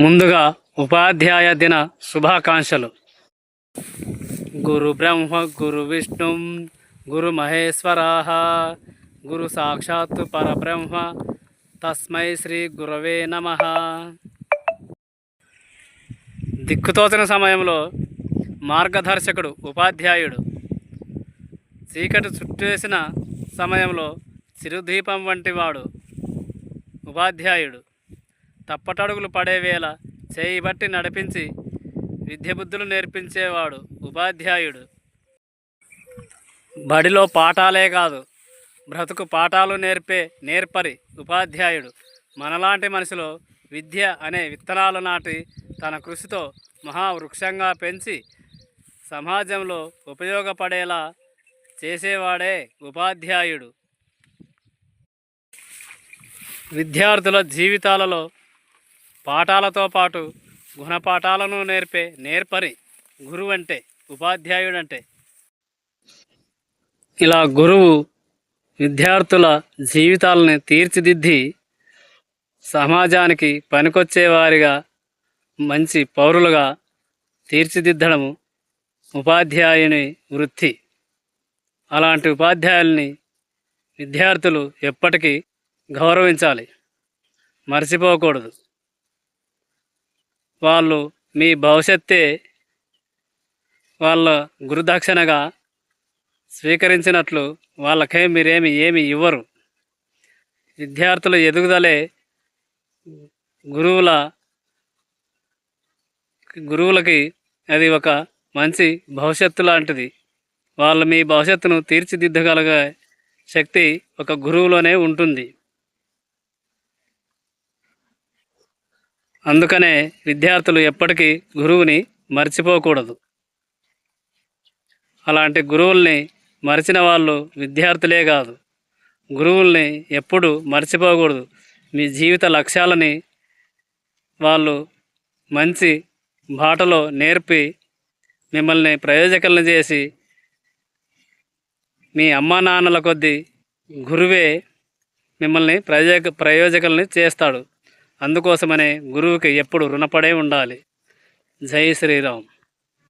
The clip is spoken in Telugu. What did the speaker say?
ముందుగా ఉపాధ్యాయ దిన శుభాకాంక్షలు. గురు బ్రహ్మ గురు విష్ణు గురు మహేశ్వరాహ గురు సాక్షాత్ పరబ్రహ్మ తస్మై శ్రీ గురవే నమ. దిక్కుతోచిన సమయంలో మార్గదర్శకుడు ఉపాధ్యాయుడు. చీకటి చుట్టేసిన సమయంలో చిరుదీపం వంటి వాడు ఉపాధ్యాయుడు. తప్పటడుగులు పడేవేళ చేయి బట్టి నడిపించి విద్య బుద్ధులు నేర్పించేవాడు ఉపాధ్యాయుడు. బడిలో పాఠాలే కాదు బ్రతుకు పాఠాలు నేర్పే నేర్పరి ఉపాధ్యాయుడు. మనలాంటి మనిషిలో విద్య అనే విత్తనాలు నాటి తన కృషితో మహావృక్షంగా పెంచి సమాజంలో ఉపయోగపడేలా చేసేవాడే ఉపాధ్యాయుడు. విద్యార్థుల జీవితాలలో పాఠాలతో పాటు గుణపాఠాలను నేర్పే నేర్పరి గురువు అంటే ఉపాధ్యాయుడు అంటే ఇలా గురువు విద్యార్థుల జీవితాలని తీర్చిదిద్ది సమాజానికి పనికొచ్చేవారిగా మంచి పౌరులుగా తీర్చిదిద్దడము ఉపాధ్యాయుని వృత్తి. అలాంటి ఉపాధ్యాయుల్ని విద్యార్థులు ఎప్పటికీ గౌరవించాలి. మర్చిపోకూడదు. వాళ్ళు మీ భవిష్యత్తే వాళ్ళ గురుదక్షిణగా స్వీకరించినట్లు వాళ్ళకే మీరేమి ఏమి ఇవ్వరు. విద్యార్థుల ఎదుగుదలే గురువుల గురువులకి అది ఒక మంచి భవిష్యత్తు లాంటిది. వాళ్ళు మీ భవిష్యత్తును తీర్చిదిద్దగలిగే శక్తి ఒక గురువులోనే ఉంటుంది. అందుకనే విద్యార్థులు ఎప్పటికీ గురువుని మర్చిపోకూడదు. అలాంటి గురువుల్ని మరిచిన వాళ్ళు విద్యార్థులే కాదు. గురువుల్ని ఎప్పుడు మర్చిపోకూడదు. మీ జీవిత లక్ష్యాలని వాళ్ళు మంచి బాటలో నేర్పి మిమ్మల్ని ప్రయోజకులను చేసి మీ అమ్మా నాన్నల కొద్దీ గురువే మిమ్మల్ని ప్రయోజక ప్రయోజకుల్ని చేస్తాడు. అందుకోసమనే గురువుకి ఎప్పుడు రుణపడే ఉండాలి. జై శ్రీరామ్.